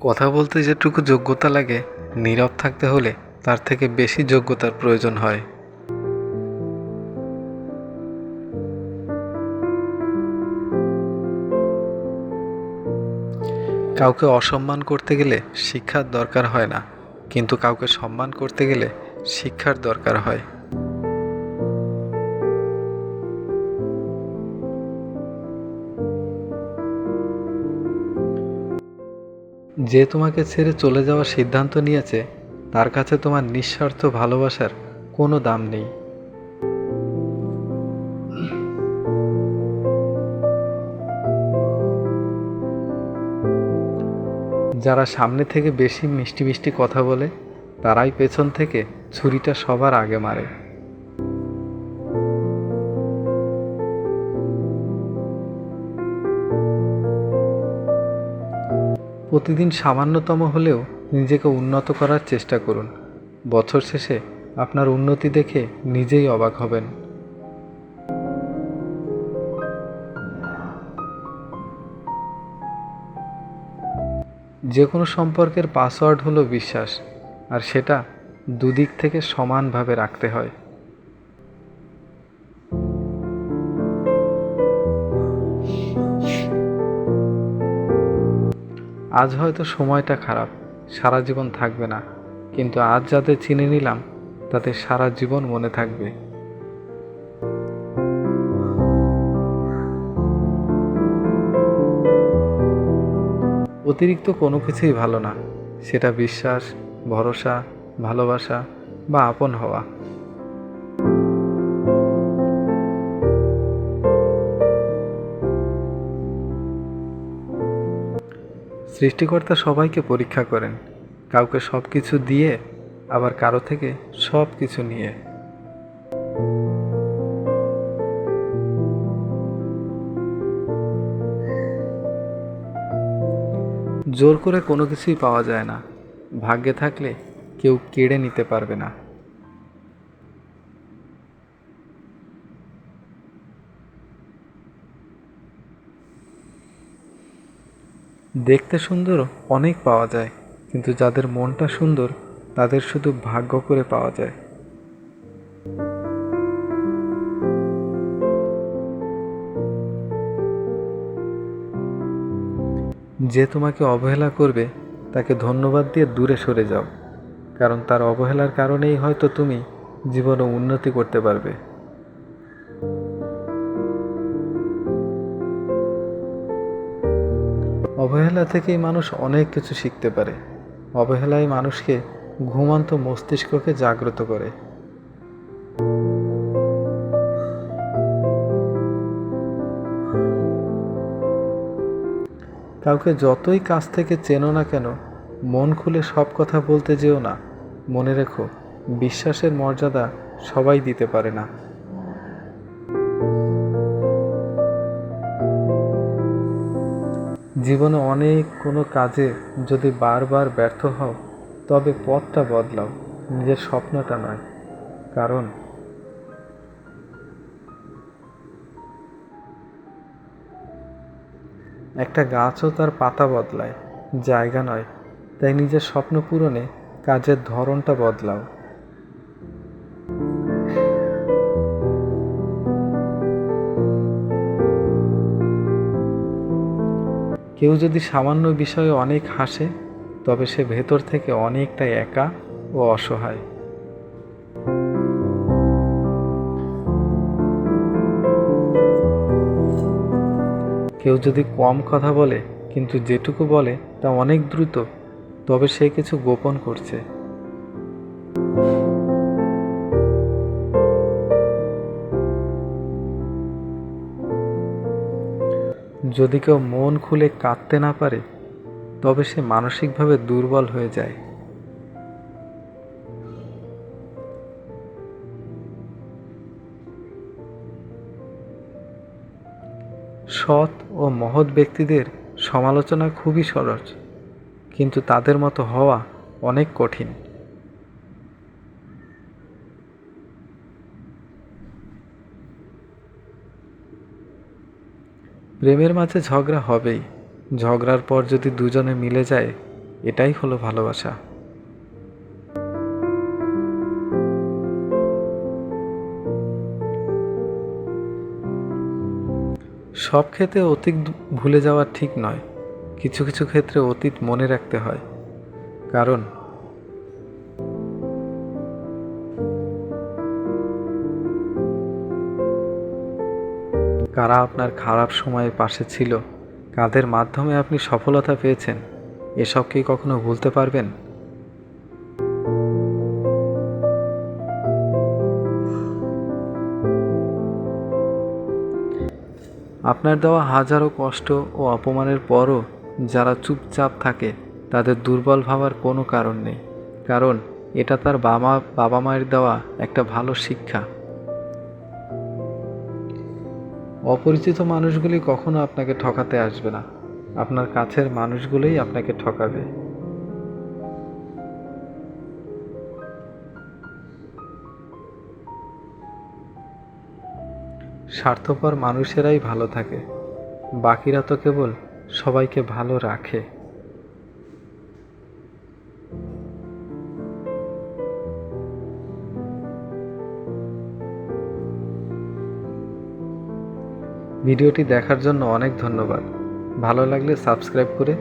কথা বলতে যেটুকু যোগ্যতা লাগে, নীরব থাকতে হলে তার থেকে বেশি যোগ্যতার প্রয়োজন হয়। কাউকে অসম্মান করতে গেলে শিক্ষার দরকার হয় না, কিন্তু কাউকে সম্মান করতে গেলে শিক্ষার দরকার হয়। যে তোমাকে ছেড়ে চলে যাওয়ার সিদ্ধান্ত নিয়েছে, তার কাছে তোমার নিঃস্বার্থ ভালোবাসার কোনো দাম নেই। যারা সামনে থেকে বেশি মিষ্টি মিষ্টি কথা বলে, তারাই পেছন থেকে ছুরিটা সবার আগে মারে। প্রতিদিন সামান্যতম হলেও নিজেকে উন্নত করার চেষ্টা করুন। বছর শেষে আপনার উন্নতি দেখে নিজেই অবাক হবেন। যে কোনো সম্পর্কের পাসওয়ার্ড হলো বিশ্বাস, আর সেটা দুদিক থেকে সমানভাবে রাখতে হয়। আজ হয়তো সময়টা খারাপ, সারা জীবন থাকবে না, কিন্তু আজ যাদের চিনে নিলাম তাদের সারা জীবন মনে থাকবে। অতিরিক্ত কোনো কিছুই ভালো না, সেটা বিশ্বাস, ভরসা, ভালোবাসা বা আপন হওয়া। সৃষ্টিকর্তা সবাইকে পরীক্ষা করেন, কাউকে সব কিছু দিয়ে, আবার কারও থেকে সব কিছু নিয়ে। জোর করে কোনো কিছুই পাওয়া যায় না। ভাগ্যে থাকলে কেউ কেড়ে নিতে পারবে না। দেখতে সুন্দর অনেক পাওয়া যায়, কিন্তু যাদের মনটা সুন্দর, তাদের শুধু ভাগ্য করে পাওয়া যায়। যে তোমাকে অবহেলা করবে, তাকে ধন্যবাদ দিয়ে দূরে সরে যাও, কারণ তার অবহেলার কারণেই হয়তো তুমি জীবনে উন্নতি করতে পারবে। অবহেলা থেকেই মানুষ অনেক কিছু শিখতে পারে। অবহেলাই মানুষকে ঘুমন্ত মস্তিষ্ককে জাগ্রত করে। কাউকে যতই কাছ থেকে চেনো না কেন, মন খুলে সব কথা বলতে যেও না। মনে রেখো, বিশ্বাসের মর্যাদা সবাই দিতে পারে না। জীবনে অনেক কোনো কাজে যদি বারবার ব্যর্থ হও, তবে পথটা বদলাও, নিজের স্বপ্নটা নয়। কারণ একটা গাছও তার পাতা বদলায়, জায়গা নয়। তাই নিজের স্বপ্ন পূরণে কাজের ধরনটা বদলাও। কেউ যদি সামান্য বিষয়ে অনেক হাসে, তবে সে ভেতর থেকে অনেকটা একা ও অসহায়। কেউ যদি কম কথা বলে, কিন্তু যেটুকু বলে তা অনেক দ্রুত, তবে সে কিছু গোপন করছে। যদি কেউ মন খুলে কাঁদতে না পারে, তবে সে মানসিকভাবে দুর্বল হয়ে যায়। সৎ ও মহৎ ব্যক্তিদের সমালোচনা খুবই সহজ কিন্তু তাদের মতো হওয়া অনেক কঠিন। প্রেমের মাঝে ঝগড়া হবেই। ঝগড়ার পর যদি দুজনে মিলে যায়, এটাই হলো ভালোবাসা। সব ক্ষেত্রে অতীত ভুলে যাওয়া ঠিক নয়। কিছু কিছু ক্ষেত্রে অতীত মনে রাখতে হয়। কারণ কারা আপনার খারাপ সময়ে পাশে ছিল? কাদের মাধ্যমে আপনি সফলতা পেয়েছেন? এসব কি কখনো ভুলতে পারবেন? আপনার দেওয়া হাজারো কষ্ট ও অপমানের পরও যারা চুপচাপ থাকে, তাদের দুর্বল ভাবার কোনো কারণ নেই। কারণ এটা তার বাবা বাবা মায়ের দেওয়া একটা ভালো শিক্ষা। অপরিচিত মানুষগুলি কখনো আপনাকে ঠকাতে আসবে না। আপনার কাছের মানুষগুলোই আপনাকে ঠকাবে। স্বার্থপর মানুষেরাই ভালো থাকে। বাকিরা তো কেবল সবাইকে ভালো রাখে। ভিডিওটি দেখার জন্য অনেক ধন্যবাদ। ভালো লাগলে সাবস্ক্রাইব করে